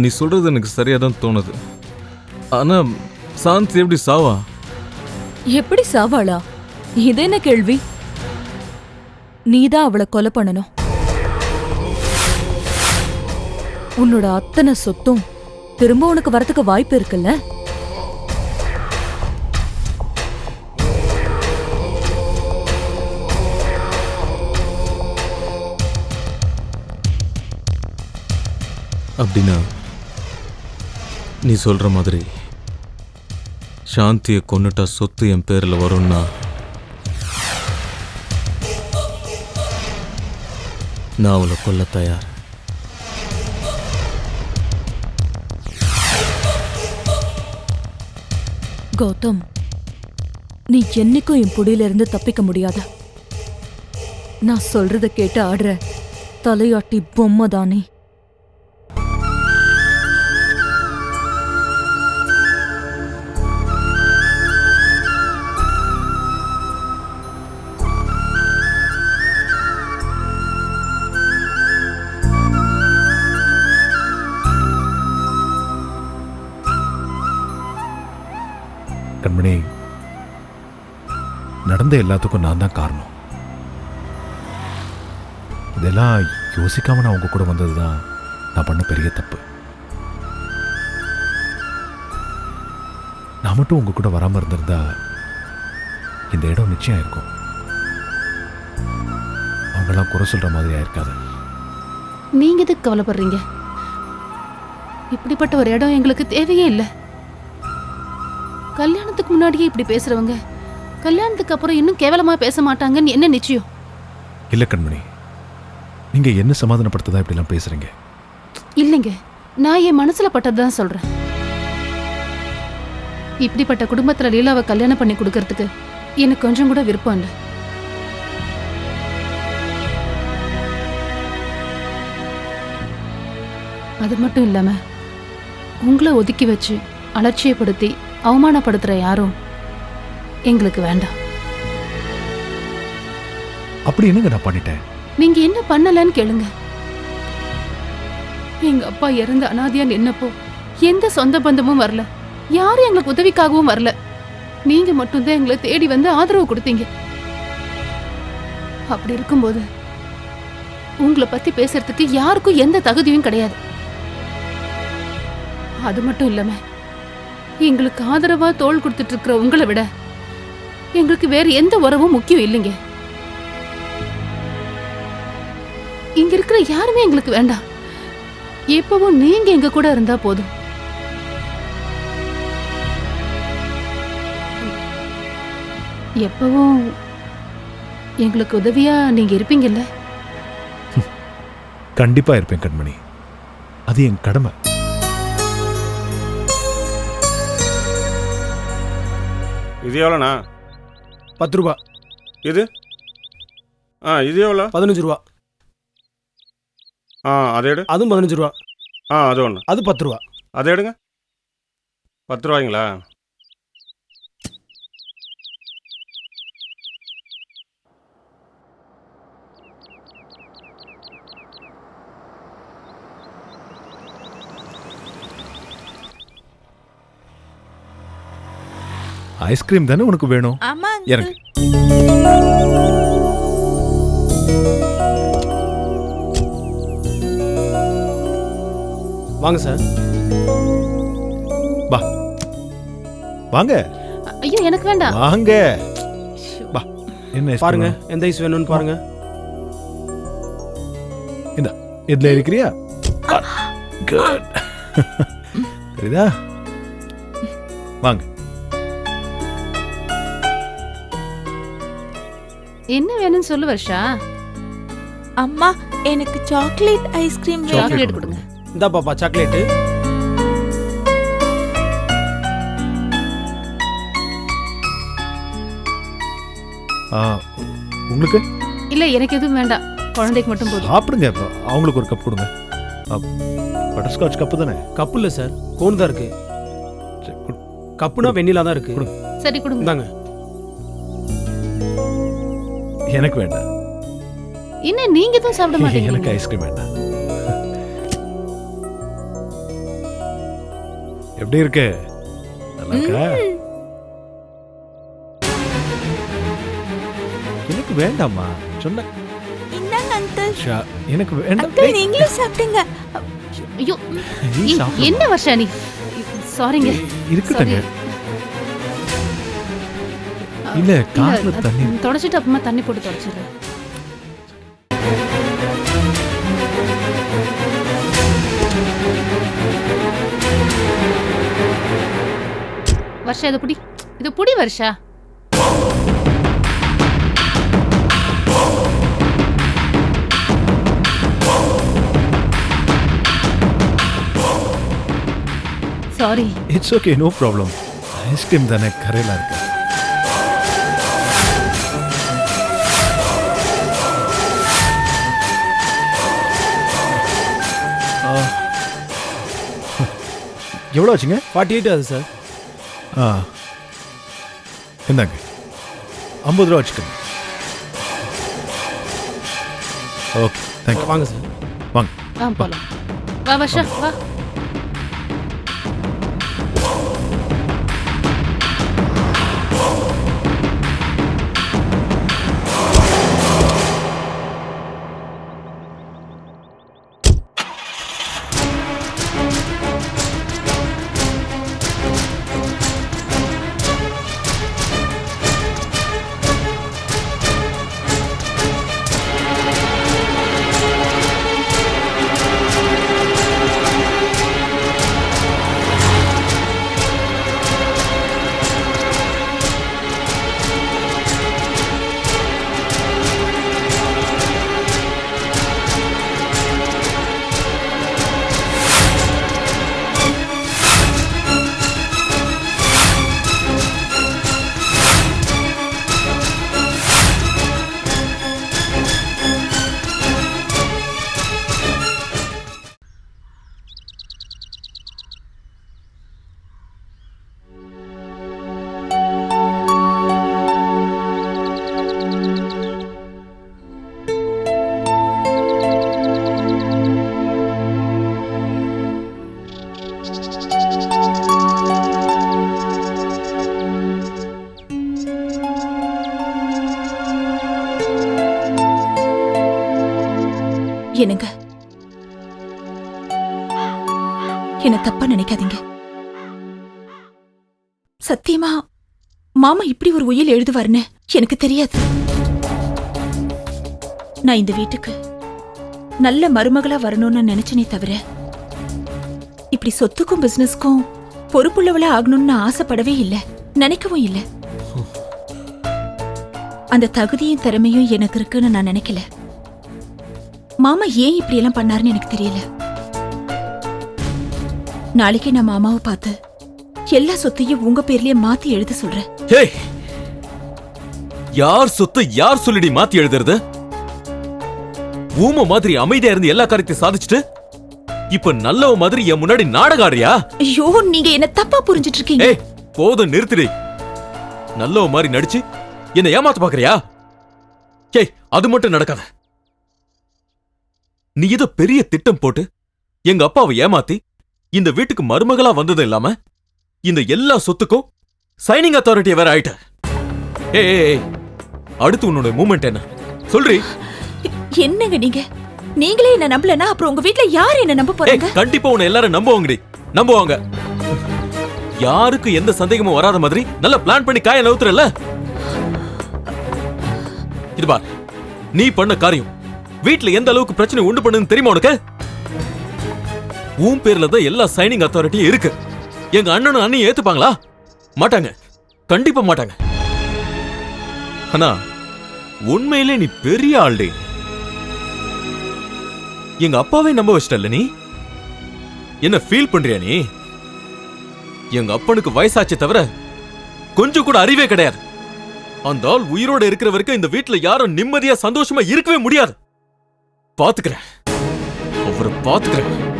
நீ சொல்றது எனக்கு சரியா தான் தோணுது. ஆனா சாந்தி எப்படி சாவா? எப்படி சாவாளா? இது என்ன கேள்வி? நீதான் அவளை கொலை பண்ணணும். உன்னோட அத்தனை சொத்தும் திரும்ப உனக்கு வரதுக்கு வாய்ப்பு இருக்குல்ல? அப்படின்னா நீ சொல்ற மாதிரி சாந்தியை கொண்டுட்டா சொத்து என் பேரில் வரும்னா நான் அவளை கொல்ல தயார். கௌதம் நீ என்னைக்கும் என் புடியிலிருந்து தப்பிக்க முடியாத. நான் சொல்றத கேட்டு ஆடுற தலையாட்டி பொம்மை தானே. நடந்த எல்லாத்துக்கும் நான் தான் காரணம். இதெல்லாம் யோசிக்காம நான் உங்க கூட வந்தது தான் நான் பண்ண பெரிய தப்பு. நான் மட்டும் உங்க கூட வராம இருந்திருந்தா இந்த இடம் நிச்சயம் இருக்கும். அவங்கெல்லாம் குறை சொல்ற மாதிரி ஆயிருக்காது. நீங்க எதுக்கு கவலைப்படுறீங்க? இப்படிப்பட்ட ஒரு இடம் எங்களுக்கு தேவையே இல்லை. கல்யாணத்துக்கு முன்னாடியே இப்படி பேசுறவங்க கல்யாணத்துக்கு அப்புறம் இன்னும் கேவலமா பேச மாட்டாங்கன்னு என்ன நிச்சயம்? இல்ல கண்மணி. நீங்க என்ன சமாதானப்படுத்ததா இப்படிலாம் பேசுறீங்க? இல்லைங்க. நான் என் மனசுல பட்டதுதான் சொல்றேன். இப்படிப்பட்ட குடும்பத்துல லீலாவை கல்யாணம் பண்ணி கொடுக்கறதுக்கு எனக்கு கொஞ்சம் கூட விருப்பம் இல்லை. அது மட்டும் இல்லாம உங்களை ஒதுக்கி வச்சு அலட்சியப்படுத்தி அவமானப்படுத்துற யாரும் எங்களுக்கு வேண்டாம். அப்படி என்னங்க நான் பண்ணிட்டேன்? நீங்க என்ன பண்ணலன்னு கேளுங்க. எங்க அப்பா இறந்து அனாதையா நின்னப்போ எந்த சொந்த பந்தமும் வரல. யாரும் எங்களுக்கு உதவிக்காகவும் வரல. நீங்க மட்டும்தான் எங்களை தேடி வந்து ஆதரவு கொடுத்தீங்க. அப்படி இருக்கும்போது உங்களை பத்தி பேசுறதுக்கு யாருக்கும் எந்த தகுதியும் கிடையாது. அது மட்டும் இல்லாம எங்களுக்கு ஆதரவா தோள் கொடுத்துட்டு இருக்கிற உங்களை விட எங்களுக்கு வேற எந்த உறவும் முக்கியம் இல்லைங்க. இங்க இருக்கிற யாருமே எங்களுக்கு வேண்டாம். எப்பவும் நீங்க எங்க கூட இருந்தா போதும். எப்பவும் எங்களுக்கு உதவியா நீங்க இருப்பீங்கல்ல? கண்டிப்பா இருப்பேன் கண்மணி. அது என் கடமை. இது எவ்வளோண்ணா? பத்து ரூபா இது ஆ இது எவ்வளோ? பதினஞ்சு ரூபா ஆ அதை எடு. அதுவும் பதினஞ்சு ரூபா ஆ அது ஒன்று. அது பத்து ரூபா அதை எடுங்க. பத்து ரூபாய்ங்களா ஐஸ்கிரீம் தானே உனக்கு வேணும்? ஆமா இறங்கு. வாங்க சார் வாங்க. ஐயோ எனக்கு வேண்டாம். வாங்க. வா. என்ன ice cream பாருங்க வேணும்? எந்த ஐஸ் வேணும்னு பாருங்க. இதுல இருக்கிறியா குட் சரிதா வாங்க. என்ன வேணும்னு சொல்லு வர்ஷா. அம்மா எனக்கு சாக்லேட் ஐஸ்கிரீம் வேணும். சாக்லேட் கொடுங்க. இந்தா பாப்பா சாக்லேட்டு. ஆ, உங்களுக்கு? இல்ல எனக்கு எதுவும் வேண்டாம். குழந்தைக்கு மட்டும் போதும். சாப்பிடுங்க இப்போ. அவங்களுக்கு ஒரு கப் கொடுங்க. பட்டர் ஸ்காட்ச் கப்பு தானே? கப்பு இல்ல சார் கோன் தான் இருக்கு. கப்புனா வெண்ணிலா தான் இருக்கு. கொடுங்க. சரி கொடுங்க. இந்தாங்க. எனக்கு வேண்டாம் என்ன நீங்க எதுவும் சாப்பிட எனக்கு மாட்டீங்க ஐஸ்கிரீம் வேண்டாம் எப்படி இருக்கு? நல்லா இருக்கா? எனக்கு வேண்டாம்மா. சொன்ன. எனக்கு வேண்டாம். நீங்களும் சாப்பிடுங்க ஐயோ. என்ன வருஷா நீ? சாரிங்க Sorry. இல்ல கார்ல தண்ணி. தொடச்சிட்டு அப்புறமா தண்ணி போட்டு தொடச்சிடுறேன் வர்ஷா இதை புடி. இது புடி Varsha. Sorry it's okay no problem ice cream தானே கரையில இருக்கு. எவ்வளோ ஆச்சுங்க? ஃபார்ட்டி எயிட் ஆகுது சார். ஆ. இந்தாங்க. ஐம்பது ரூபா வச்சுக்கோங்க. ஓகே தேங்க்யூ வாங்க சார். வாங்க. ஆ போலாம். வா வா. என்னங்க? என்ன தப்பா நினைக்காதீங்க. சத்தியமா மாமா இப்படி ஒரு உயில் எழுதுவாருன்னு எனக்கு தெரியாது. நான் இந்த வீட்டுக்கு நல்ல மருமகளா வரணும்னு நினைச்சனே தவிர இப்படி சொத்துக்கும் பிசினஸ்க்கும் பொறுப்புள்ளவளா ஆகணும்னு ஆசைப்படவே இல்லை. நினைக்கவும் இல்லை. அந்த தகுதியும் திறமையும் எனக்கு இருக்குன்னு நான் நினைக்கல. மாமா ஏன் இப்படி எல்லாம் பண்ணாருன்னு எனக்கு தெரியல. நாளைக்கு நான் மாமாவை பார்த்து எல்லா சொத்தையும் உங்க பேர்லயே மாத்தி எழுத சொல்றேன். ஹே! யார் சொத்தை யார் சொல்லிடி மாத்தி எழுதுறது? ஊம மாதிரி அமைதியா இருந்து எல்லா காரியத்தையும் சாதிச்சுட்டு இப்ப நல்லவ மாதிரி என் முன்னாடி நாடகம் ஆடுறியா? ஐயோ நீங்க என்ன தப்பா புரிஞ்சிட்டு இருக்கீங்க ஏய் போதும் நிறுத்துடி. நல்லவ மாதிரி நடிச்சு என்ன ஏமாத்த பாக்குறியா? ஏய் அது மட்டும் நடக்காத. நீ ஏதோ பெரிய திட்டம் போட்டு எங்க அப்பாவை ஏமாத்தி இந்த வீட்டுக்கு மருமகளா வந்ததும் இல்லாம இந்த எல்லா சொத்துக்கும் சைனிங் அத்தாரிட்டி வேற ஆயிட்ட. ஏய் ஏய், ஏய் அடுத்து உன்னோட மூமெண்ட் என்ன? சொல்றி. என்னங்க நீங்க? நீங்களே என்ன நம்பலனா அப்புறம் உங்க வீட்ல யார் என்ன நம்ப ஏய் போறாங்க? கண்டிப்பா உன்னை எல்லாரும் நம்புவாங்கடி. நம்புவாங்க. யாருக்கு எந்த சந்தேகமும் வராத மாதிரி நல்லா பிளான் பண்ணி காய நவுத்துறல இது பார் நீ பண்ண காரியம் வீட்ல எந்த அளவுக்கு பிரச்சனை உண்டு பண்ணுன்னு தெரியுமா உனக்கு? உன் பேர்ல தான் எல்லா சைனிங் அத்தாரிட்டியும் இருக்கு. எங்க அண்ணனும் அண்ணியும் ஏத்துப்பாங்களா? மாட்டாங்க. கண்டிப்பா மாட்டாங்க. ஆனா உண்மையிலே நீ பெரிய ஆள்டி எங்க அப்பாவே நம்ப வச்சிட்டல்ல நீ? என்ன ஃபீல் பண்றியா நீ? எங்க அப்பனுக்கு வயசாச்சே தவிர கொஞ்சம் கூட அறிவே கிடையாது. அந்த ஆள் உயிரோட இருக்கிற வரைக்கும் இந்த வீட்ல யாரும் நிம்மதியா சந்தோஷமா இருக்கவே முடியாது. பாத்துக்கிறேன். அவரை பாத்துக்கிறேன்.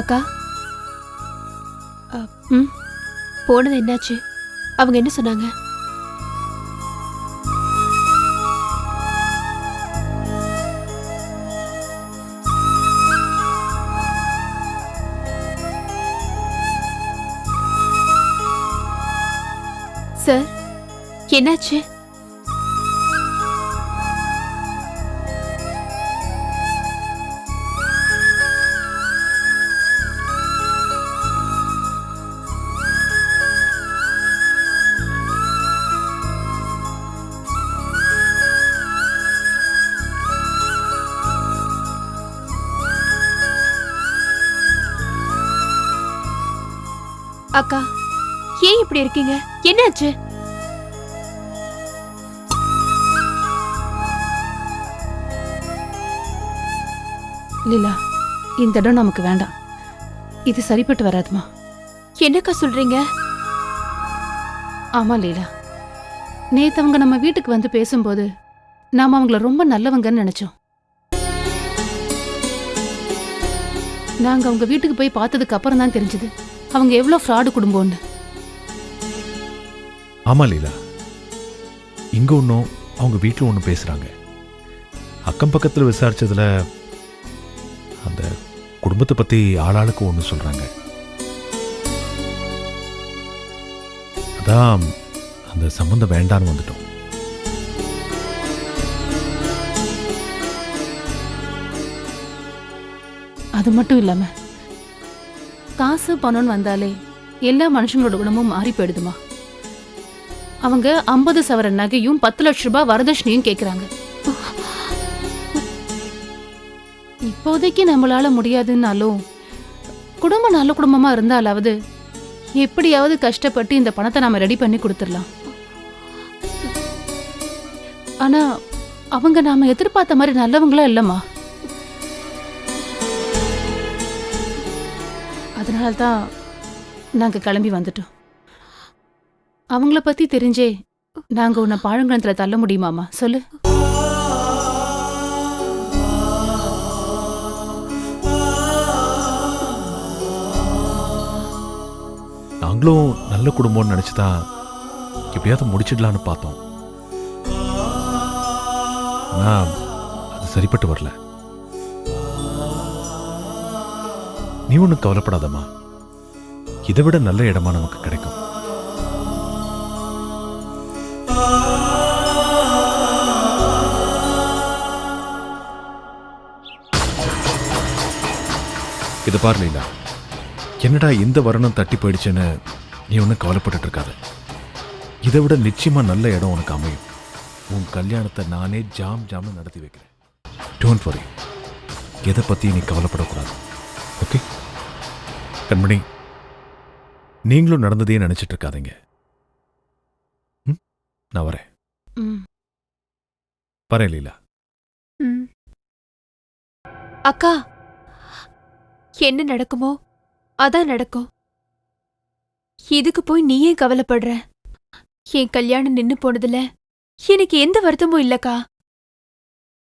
அக்கா. அ, ம்? போனது என்னாச்சு? அவங்க என்ன சொன்னாங்க? சார் என்னாச்சு? அக்கா ஏன் இப்படி இருக்கீங்க? என்னாச்சு? லீலா இந்த இடம் நமக்கு வேண்டாம். இது சரிப்பட்டு வராதுமா. என்னக்கா சொல்றீங்க? ஆமா லீலா. நேத்து அவங்க நம்ம வீட்டுக்கு வந்து பேசும்போது நாம அவங்கள ரொம்ப நல்லவங்கன்னு நினைச்சோம். நாங்க அவங்க வீட்டுக்கு போய் பார்த்ததுக்கு அப்புறம் தான் தெரிஞ்சது. அவங்க எவ்வளவு ஃப்ராடு குடும்பம்னு. ஆமா லீலா. இங்க ஒன்றும் அவங்க வீட்டில் ஒன்று பேசுறாங்க. அக்கம் பக்கத்தில் விசாரிச்சதுல அந்த குடும்பத்தை பத்தி ஆளாளுக்கு ஒன்று சொல்றாங்க. அதான் அந்த சம்மந்தம் வேண்டான்னு வந்துட்டோம். அது மட்டும் இல்லாம காசு பணம்னு வந்தாலே எல்லா மனுஷங்களோட குணமும் மாறி போயிடுதுமா? அவங்க ஐம்பது சவர நகையும் பத்து லட்ச ரூபாய் வரதட்சணையும் கேட்குறாங்க இப்போதைக்கு நம்மளால முடியாதுன்னாலும் குடும்பம் நல்ல குடும்பமா இருந்தாலாவது எப்படியாவது கஷ்டப்பட்டு இந்த பணத்தை நாம ரெடி பண்ணி கொடுத்துடலாம். ஆனா அவங்க நாம எதிர்பார்த்த மாதிரி நல்லவங்களா இல்லம்மா? அதனால்தான் நாங்கள் கிளம்பி வந்துட்டோம். அவங்கள பற்றி தெரிஞ்சே நாங்கள் உன்னை பாழங்கணத்தில் தள்ள முடியுமாம்மா? சொல்லு. நாங்களும் நல்ல குடும்பம்னு நினச்சி தான் எப்படியாவது முடிச்சிடலான்னு பார்த்தோம். ஆனால் அது சரிப்பட்டு வரல. நீ ஒன்றும் கவலைப்படாதம்மா. இதை விட நல்ல இடமா நமக்கு கிடைக்கும். இது பார் லீலா. என்னடா இந்த வருணம் தட்டி போயிடுச்சுன்னு நீ ஒன்றும் கவலைப்பட்டுட்டு இருக்காத. இதை விட நிச்சயமா நல்ல இடம் உனக்கு அமையும். உன் கல்யாணத்தை நானே ஜாம் ஜாம்னு நடத்தி வைக்கிறேன். டோன்ட் வரி எதை பத்தி நீ கவலைப்படக்கூடாது. ஓகே. கண்மணி நீங்களும் நடந்ததையே நினைச்சிட்டு இருக்காதீங்க? நான் வரேன். வரேன் லீலா. அக்கா என்ன நடக்குமோ அதான் நடக்கும். இதுக்கு போய் நீ ஏன் கவலைப்படுற? என் கல்யாணம் நின்னு போனதுல எனக்கு எந்த வருத்தமும் இல்லக்கா.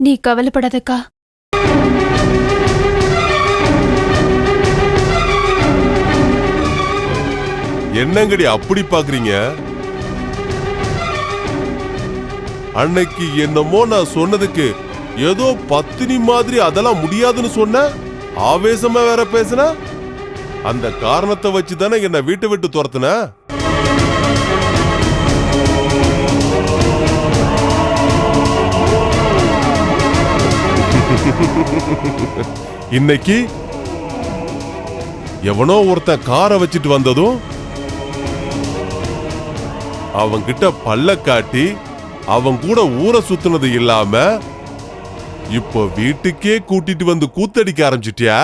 நீ கவலைப்படாதக்கா. என்னங்கடி அப்படி பாக்குறீங்க? அன்னைக்கு என்னமோ நான் சொன்னதுக்கு ஏதோ பத்தினி மாதிரி அதெல்லாம் முடியாதுன்னு சொன்ன? ஆவேசமா வேற பேசுன? அந்த காரணத்தை வச்சு தானே என்ன வீட்டை விட்டு துரத்துன? இன்னைக்கு எவனோ ஒருத்தன் காரை வச்சுட்டு வந்ததும் அவன்கிட்ட பல்ல காட்டி அவன் கூட ஊரை சுத்துனது இல்லாம இப்போ வீட்டுக்கே கூட்டிட்டு வந்து கூத்தடிக்க ஆரம்பிச்சிட்டியா?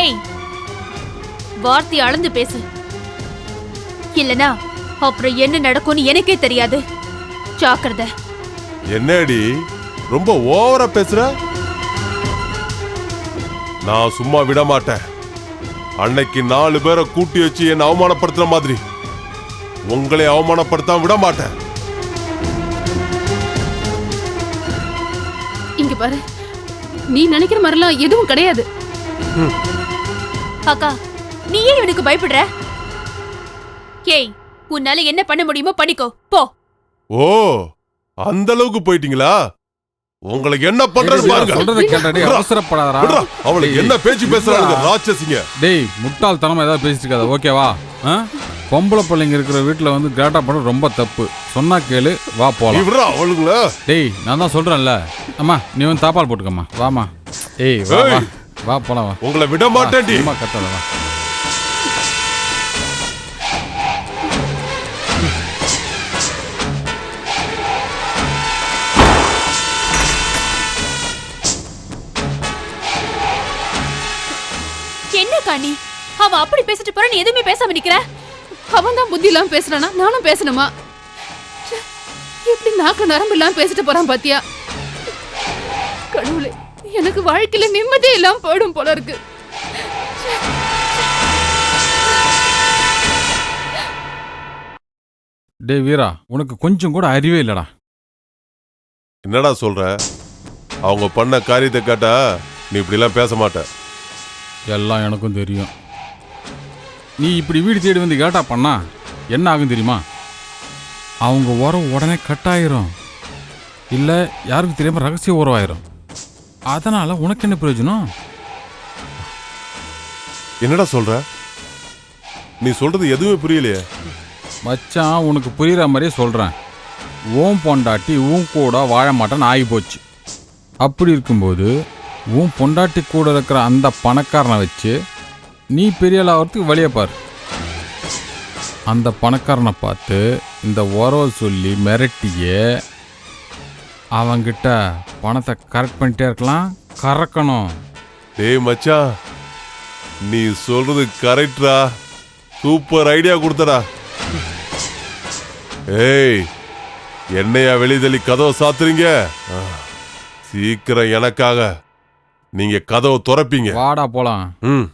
ஏய் வார்த்தை அளந்து பேசு. இல்லனா அப்புறம் என்ன நடக்கும்னு எனக்கே தெரியாது. ஜாக்கிரதை. என்னடி ரொம்ப ஓவரா பேசுற? நான் சும்மா விட மாட்டேன் அன்னைக்கு நாலு பேரை கூட்டி வச்சு என்ன அவமானப்படுத்துற மாதிரி. உங்களை அவமானப்படுத்தாம விட மாட்டேன் இங்க பாரு. நீ நினைக்கிற மாதிரிலாம் எதுவும் கிடையாது. அக்கா நீ ஏன் இவனுக்கு பயப்படுற? கேய் உன்னால என்ன பண்ண முடியுமோ பண்ணிக்கோ. போ. ஓ அந்த அளவுக்கு போயிட்டீங்களா? உங்களுக்கு என்ன பண்றது பாருங்க. சொல்றத கேட்டா விட்றா. அவசரப்படாதடா. டேய், என்ன பேச்சு பேசுறாங்க. ராட்சசிங்க. டேய் முட்டாள்தனமா ஏதாவது பேசிட்டு இருக்காத ஓகேவா? பொம்பளை பிள்ளைங்க இருக்கிற வீட்டுல வந்து கிராட்டா பண்ண ரொம்ப தப்பு. சொன்னா கேளு வா போலாம். விடுறா அவளுங்கள. டேய் நான் தான் சொல்றேன்ல. அம்மா நீ வந்து தாப்பால் போட்டுக்கம்மா. வாமா ஏய் வா வா. போலாம் வா. உங்களை விட மாட்டேன்டி. அம்மா கத்தாத வா. காணி அவன் அப்படி பேசிட்டு போற நீ எதுவுமே பேசாம நிக்கிற? அவன் தான் புத்தி இல்லாம பேசுறானா? நானும் பேசணுமா? எப்படி நாக்கு நரம்பு இல்லாம பேசிட்டு போறான் பாத்தியா? கடவுளே எனக்கு வாழ்க்கையில நிம்மதியே இல்லாம போயிடும் போல இருக்கு. டேய் வீரா உனக்கு கொஞ்சம் கூட அறிவே இல்லடா. என்னடா சொல்ற? அவங்க பண்ண காரியத்தை கேட்டா நீ இப்படி எல்லாம் பேச மாட்ட. எல்லாம் எனக்கும் தெரியும். நீ இப்படி வீடு தேடி வந்து கேட்டா பண்ணா என்ன ஆகும் தெரியுமா? அவங்க உரம் உடனே கட் ஆயிரும். இல்லை யாருக்கும் தெரியாம ரகசிய உறவாயிரும் அதனால உனக்கு என்ன பிரயோஜனம்? என்னடா சொல்ற? நீ சொல்றது எதுவுமே புரியலையே. மச்சான் உனக்கு புரியுற மாதிரியே சொல்கிறேன் ஓம் பொண்டாட்டி உன் கூட வாழ மாட்டேன்னு ஆகி போச்சு அப்படி இருக்கும்போது உன் பொண்டாட்டி கூட இருக்கிற அந்த பணக்காரனை வச்சு நீ பெரிய ஆகிறதுக்கு வழியை பாரு. அந்த பணக்காரனை பார்த்து இந்த உறவை சொல்லி மிரட்டியே அவங்கிட்ட பணத்தை கரெக்ட் பண்ணிட்டே இருக்கலாம் கறக்கணும். டேய் மச்சான் நீ சொல்றது கரெக்டா சூப்பர் ஐடியா கொடுத்தடா. ஏய் என்னையா வெளிதள்ளி கதவை சாத்துறீங்க? சீக்கிரம் எனக்காக. நீங்க கதவை துறப்பீங்க. வாடா போலாம். ம்.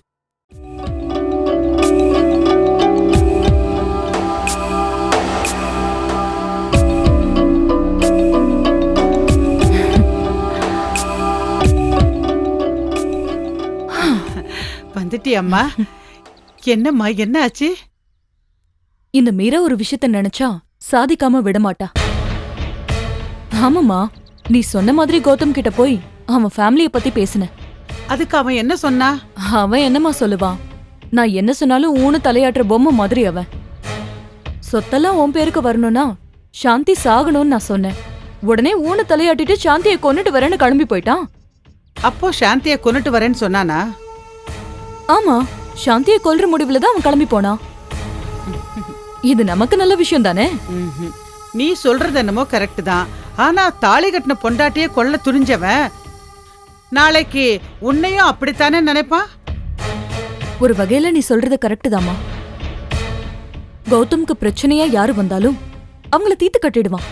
வந்துட்டியம்மா. என்னம்மா என்ன ஆச்சு இந்த மீரா ஒரு விஷயத்த நினைச்சா சாதிக்காம விடமாட்டா ஆமாமா நீ சொன்ன மாதிரி கௌதம் கிட்ட போய் அவன் ஃபேமிலிய பத்தி பேசின. அதுக்கு அவன் என்ன சொன்னா? அவன் என்னமா சொல்லுவான்? நான் என்ன சொன்னாலும் ஊனு தலையாட்டுற பொம்மை மாதிரி அவன். சொத்தெல்லாம் உன் பேருக்கு வரணும்னா சாந்தி சாகணும்னு நான் சொன்னேன். உடனே ஊனு தலையாட்டிட்டு சாந்தியை கொன்னுட்டு வரேன்னு கிளம்பி போயிட்டான். அப்போ சாந்திய கொன்னுட்டு வரேன்னு சொன்னானா? ஆமா சாந்தியை கொல்ற முடிவுல தான் அவன் கிளம்பி போனான். இது நமக்கு நல்ல விஷயம் தானே. நீ சொல்றது என்னமோ கரெக்ட் தான். ஆனா தாலி கட்டின பொண்டாட்டியே கொல்ல துணிஞ்சவன் நாளைக்கு உன்னையும் அப்படித்தானே நினைப்பா? ஒரு வகையில நீ சொல்றது கரெக்ட் தாமா கௌதம்க்கு பிரச்சனையா யாரு வந்தாலும் அவங்கள தீத்து கட்டிடுவான்.